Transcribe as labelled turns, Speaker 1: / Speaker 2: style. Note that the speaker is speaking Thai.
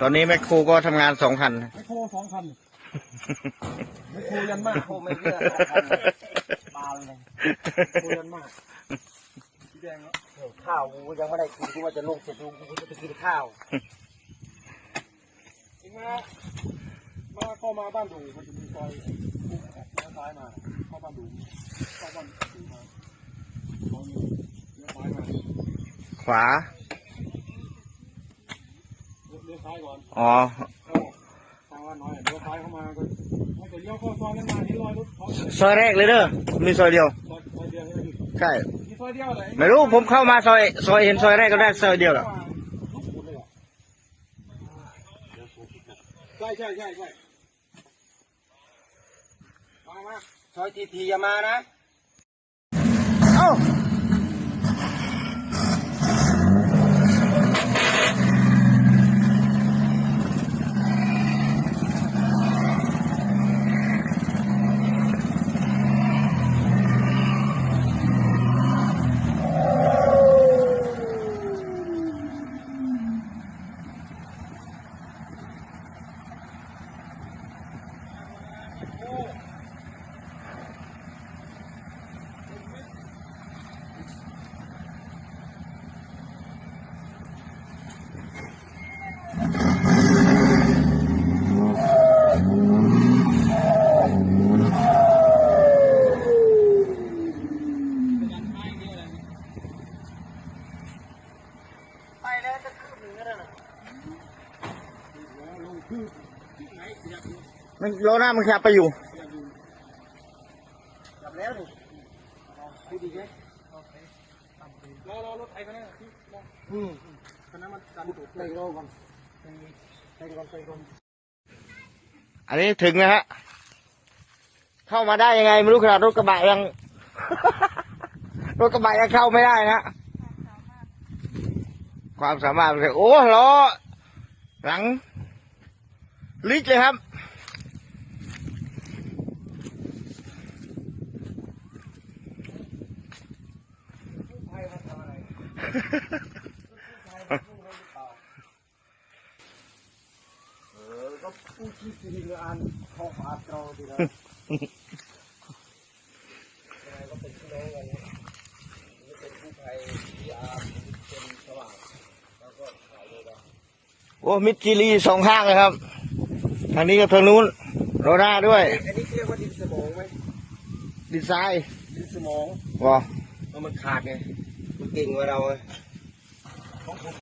Speaker 1: ตอนนี้แมคโครก็ทำงานสองคัน
Speaker 2: ไม่โคสองพันไม่โคยันมาก
Speaker 3: โคไม่เยอะสองพันบาเลย
Speaker 2: โคยันมากสีแดงแล้ว
Speaker 3: โอ้ข้าวกูยังไม่ได้กินกูว่าจะลงเสร็จลุงกูจะไปกินข้าว
Speaker 2: เองมามาเข้ามาบ้านดูมันจะมีซอยปุ๊บออกเลี้ยวซ้ายมาเข้าบ้านดูเข้าบ้านดูมาซอยนี้เลี้ยวซ้ายมา
Speaker 1: ขวา
Speaker 2: เลี้ยวซ้ายก่อน
Speaker 1: อ๋อ
Speaker 2: เข้าทางว่าน้อยเลี้ยวซ้ายเข้ามาก็ถ้าเกิดเลี้ยวเข้าซอยนั้นมาที่รอยรถเขาซอย
Speaker 1: ซอยแรกเลยเด้อมีซอยเดียว
Speaker 2: ซอยเดียวใช่ไหมพี่
Speaker 1: ใช่
Speaker 2: มีซอยเดียวเลย
Speaker 1: ไม่รู้ผมเข้ามาซอยซอยเห็นซอยแรกก็ได้ซอยเดียวแหละ
Speaker 2: ใช่ใช่ใช่ใช่มามา
Speaker 3: ซอยทีทีอย่ามานะ
Speaker 1: เอ้า
Speaker 3: ไปแล้วจะคืบหนึ่งแล้วนะ
Speaker 1: มันโลหน้ามันขยับไปอยู่
Speaker 3: กลับแล้วนี่พูดดีไหม
Speaker 2: รอรอรถไถกันนะที่รอ
Speaker 3: อืม
Speaker 2: คณะมันดันตูด
Speaker 3: เต็งโลก่อนเต็งเต็งก่อนเต็งก่อน
Speaker 1: อันนี้ถึงนะฮะ เข้ามาได้ยังไงไม่รู้ขนาดรถกระบะยัง รถกระบะยังเข้าไม่ได้นะความสามารถเลยโอ้ล้อหลัง ลิกเลยครับ
Speaker 3: เออก็พูดที่จริงเลยอันทองอาเกาดีนะยังไงก็เป็นพี่น้องกันนะเป็นผู้ภัยพีอาร์เป็นสว่างแล้วก็ขายเลยนะ
Speaker 1: โอ้มิดจิรีสองข้างเลยครับ ทางนี้กับทางนู้นโรหน้าด้วย
Speaker 3: อันนี้เรียกว่าดินสมองไหม
Speaker 1: ดีไซน์
Speaker 3: ดินสมอง
Speaker 1: ว้า
Speaker 3: เพราะมันขาดไงมันเก่งกว่าเราไง